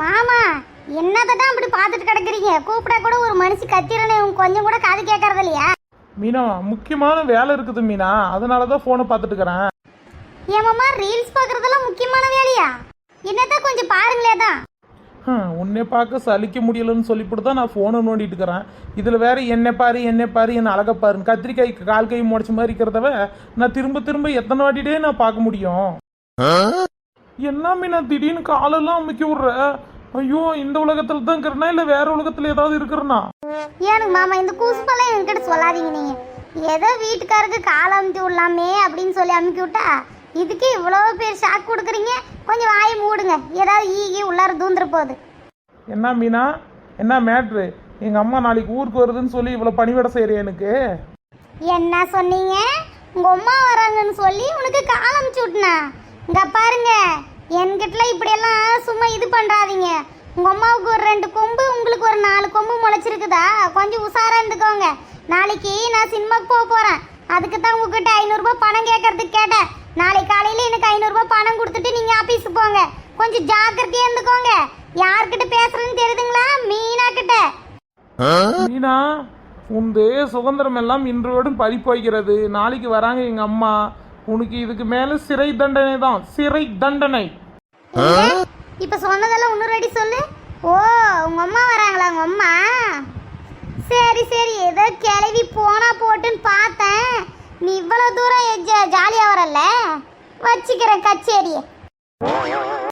மாமா என்னத்தை தான் அப்படி பார்த்துட்டு கிடக்குறீங்க? கூப்பிட கூட ஒரு மனுஷி கத்திரனே கொஞ்சம் கூட காது கேட்கறது இல்லையா? மீனா முக்கியமான வேலை இருக்குது மீனா. அதனால தான் ஃபோனை பார்த்துட்டு இருக்கிறேன். என் மாமா ரீல்ஸ் பார்க்கறதெல்லாம் முக்கியமான வேலையா? என்னதான் கொஞ்சம் பாருங்களே தான் உன்னை பார்க்க சலிக்க முடியலன்னு சொல்லிவிட்டு தான் நான் ஃபோனை நோண்டிட்டு இருக்கிறேன். இதில் வேற என்ன பாரு என்ன பாரு என்ன அழகா பாருன்னு கத்திரிக்காய்க்கு கால் கை முடச்ச மாதிரி இருக்கிறதவ நான் திரும்ப திரும்ப எத்தனை வாட்டிட்டே நான் பார்க்க முடியும். என்ன மீனா திடீர்னு காலெல்லாம் அமுக்கி விடுற? ஐயோ இந்த உலகத்துல தான் இருக்கிறனா இல்லை வேற உலகத்துல ஏதாவது இருக்கிறனா? ஏனுங்க மாமா இந்த கூசுப்பெல்லாம் என்கிட்ட சொல்லாதீங்க நீங்க. ஏதோ வீட்டுக்காருக்கு காலை அமுத்தி விடலாமே அப்படின்னு சொல்லி அமுக்கி விட்டா இதுக்கு இவ்வளோ பேர் ஷாக் கொடுக்குறீங்க? கொஞ்சம் வாயை மூடுங்க. ஏதாவது ஈகி உள்ளார தூந்துற போகுது. என்ன மீனா? என்ன மேட்ரு எங்கள் அம்மா நாளைக்கு ஊருக்கு வருதுன்னு சொல்லி இவ்வளோ பணிவிட செய்கிறேன் எனக்கு? என்ன சொன்னீங்க? உங்க அம்மா வராங்கன்னு சொல்லி உனக்கு கால் அமுச்சு இங்க பாருங்க என்கிட்ட இப்படியெல்லாம் சும்மா இது பண்றாதீங்க. உங்க அம்மாவுக்கு ஒரு ரெண்டு கொம்பு உங்களுக்கு ஒரு நாலு கொம்பு முளைச்சிருக்குதா? கொஞ்சம் உஷாரா இருந்துக்கோங்க. நாளைக்கு நான் சினிமாக்கு போக போறேன். அதுக்கு தான் உங்ககிட்ட ஐநூறுரூபா பணம் கேட்கறதுக்கு கேட்டேன். நாளைக்கு காலையில எனக்கு ஐநூறுரூபா பணம் கொடுத்துட்டு நீங்க ஆபீஸுக்கு போங்க. கொஞ்சம் ஜாக்கிரதையா இருந்துக்கோங்க. யார்கிட்ட பேசுறேன்னு தெரியுதுங்களா? மீனா கிட்ட. மீனா உந்து சுதந்திரம் எல்லாம் இன்றோடும் பறிப்பு வைக்கிறது நாளைக்கு வராங்க எங்க அம்மா. உனக்கு இதுக்கு மேல சிறை தண்டனை தான். சிறை தண்டனை. இப்ப சொன்னதெல்லாம் இன்னொரு வாட்டி சொல்லு. ஓ உங்க அம்மா வராங்களா? உங்க அம்மா? சரி சரி. ஏதோ கிளவி போனா போட்டுன்னு பார்த்தேன். நீ இவ்வளவு தூரம் ஜாலியா வரல? வச்சுக்கிறேன் கச்சேரியை.